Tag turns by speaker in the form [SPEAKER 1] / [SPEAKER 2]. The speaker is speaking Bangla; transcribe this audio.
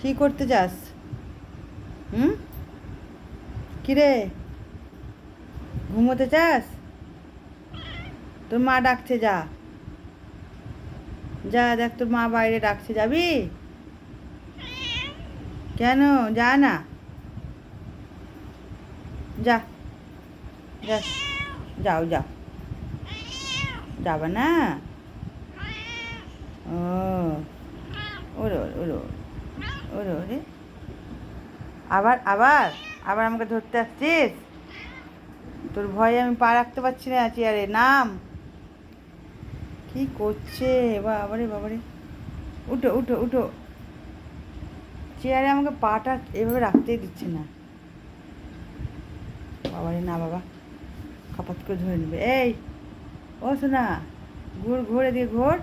[SPEAKER 1] কি করতে যাস? হুম? কিরে? ঘুমোতে চাস? তোর মা ডাকছে, যা। যা, দেখ তোর মা বাইরে ডাকছে, যাবি? কেন? যা না। যা। যা। যাও যাও যাবে না? ও। ওরে ওরে ওরে। ওরে ওরে। আবার আবার আবার আমাকে ধরতে আসছিস? তোর ভয়ে আমি পা রাখতে পারছি না চেয়ারে, নাম। কি করছে? বাবারে বাবারে। উঠো উঠো উঠো। চেয়ারে আমাকে পাটা এভাবে রাখতেই দিচ্ছে না। বাবারে, না বাবা। খাপাত করে ধরে নেবে। এই, ও শোনা ঘুর ঘুর এদিকে ঘোর।